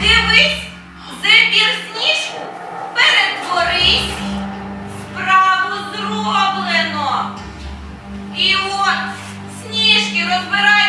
Дивись, забір сніжку, перетворись, справу зроблено. І от сніжки розбирай.